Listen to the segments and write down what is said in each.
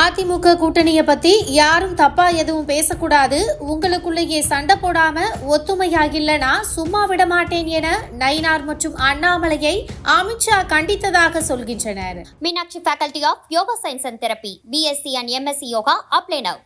அதிமுக கூட்டணியை பத்தி யாரும் தப்பா எதுவும் பேசக்கூடாது. உங்களுக்குள்ளேயே சண்டை போடாம ஒத்துமையாக இல்லனா சும்மா விட மாட்டேன் என நயினார் மற்றும் அண்ணாமலையை அமித்ஷா கண்டித்ததாக சொல்கின்றனர். Meenakshi faculty of yoga science and therapy BSc and MSc yoga apply now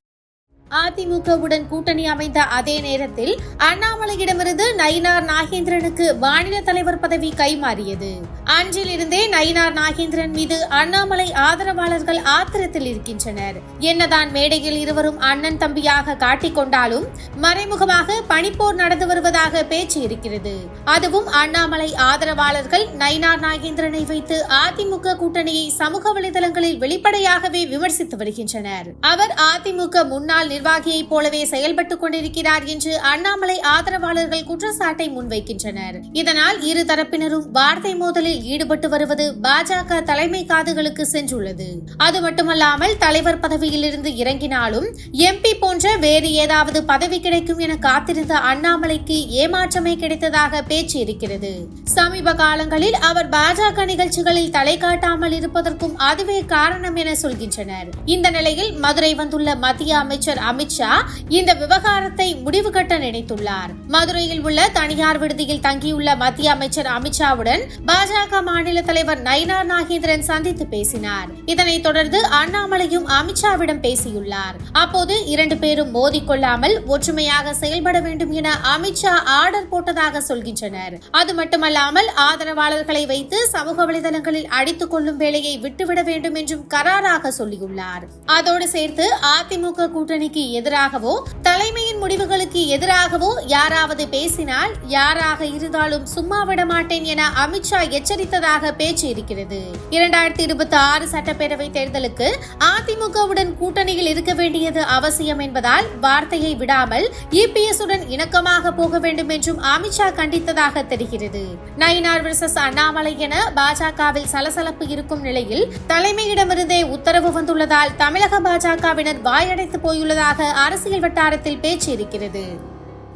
அதிமுகவுடன் கூட்டணி அமைந்த அதே நேரத்தில் அண்ணாமலையிடமிருந்து நயினார் நாகேந்திரனுக்கு மாநில தலைவர் பதவி கைமாறியது. அன்றிலிருந்தே நயினார் நாகேந்திரன் மீது அண்ணாமலை ஆதரவாளர்கள் ஆத்திரத்தில் இருக்கின்றனர். என்னதான் மேடையில் இருவரும் அண்ணன் தம்பியாக காட்டிக்கொண்டாலும் மறைமுகமாக பனிப்போர் நடந்து வருவதாக பேச்சு இருக்கிறது. அதுவும் அண்ணாமலை ஆதரவாளர்கள் நயினார் நாகேந்திரனை வைத்து அதிமுக கூட்டணியை சமூக வலைதளங்களில் வெளிப்படையாகவே விமர்சித்து வருகின்றனர். அவர் அதிமுக முன்னாள் நிர்வாகியைப் போலவே செயல்பட்டுக் கொண்டிருக்கிறார் என்று அண்ணாமலை ஆதரவாளர்கள் குற்றச்சாட்டை முன்வைக்கின்றனர். இதனால் இரு தரப்பினரும் வார்த்தை மோதலில் ஈடுபட்டு வருவது பாஜக தலைமை காதுகளுக்கு சென்றுள்ளது. அது மட்டுமல்லாமல் தலைவர் பதவியிலிருந்து இறங்கினாலும் எம்பி போன்ற வேறு ஏதாவது பதவி கிடைக்கும் என காத்திருந்த அண்ணாமலைக்கு ஏமாற்றமே கிடைத்ததாக பேச்சு இருக்கிறது. சமீப காலங்களில் அவர் பாஜக நிகழ்ச்சிகளில் தலை காட்டாமல் இருப்பதற்கும் அதுவே காரணம் என சொல்கின்றனர். இந்த நிலையில் மதுரை வந்துள்ள மத்திய அமைச்சர் அமித்ஷா இந்த விவகாரத்தை முடிவு கட்ட நினைத்துள்ளார். மதுரையில் உள்ள தனியார் விடுதியில் தங்கியுள்ள மத்திய அமைச்சர் அமித்ஷாவுடன் பாஜக மாநில தலைவர் நயினார் நாகேந்திரன் சந்தித்து பேசினார். இதனைத் தொடர்ந்து அண்ணாமலையும் அமித்ஷாவிடம் பேசியுள்ளார். அப்போது இரண்டு பேரும் மோதிக்கொள்ளாமல் ஒற்றுமையாக செயல்பட வேண்டும் என அமித்ஷா ஆர்டர் போட்டதாக சொல்கின்றனர். அது மட்டுமல்லாமல் ஆதரவாளர்களை வைத்து சமூக வலைதளங்களில் அடித்துக் கொள்ளும் வேலையை விட்டுவிட வேண்டும் என்றும் கராராக சொல்லியுள்ளார். அதோடு சேர்த்து அதிமுக கூட்டணிக்கு எதிராகவோ தலைமை முடிவுகளுக்கு எதிராகவோ யாராவது பேசினால் யாராக இருந்தாலும் சும்மா விட மாட்டேன் என அமித்ஷா எச்சரித்ததாக பேச்சு இருக்கிறது. இரண்டாயிரத்தி இருபத்தி ஆறு சட்டப்பேரவை தேர்தலுக்கு அதிமுகவுடன் கூட்டணியில் இருக்க வேண்டியது அவசியம் என்பதால் வார்த்தையை விடாமல் இபிஎஸ் உடன் இணக்கமாக போக வேண்டும் என்றும் அமித்ஷா கண்டித்ததாக தெரிகிறது. நயினார் விசஸ் அண்ணாமலை என பாஜகவில் சலசலப்பு இருக்கும் நிலையில் தலைமையிடமிருந்தே உத்தரவு வந்துள்ளதால் தமிழக பாஜகவினர் வாயடைத்து போயுள்ளதாக அரசியல் வட்டாரத்தில் பேச்சு இருக்கிறது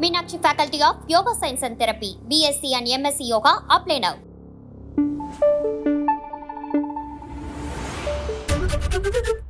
Meenakshi faculty of yoga science and therapy BSc and MSc yoga apply Thank you.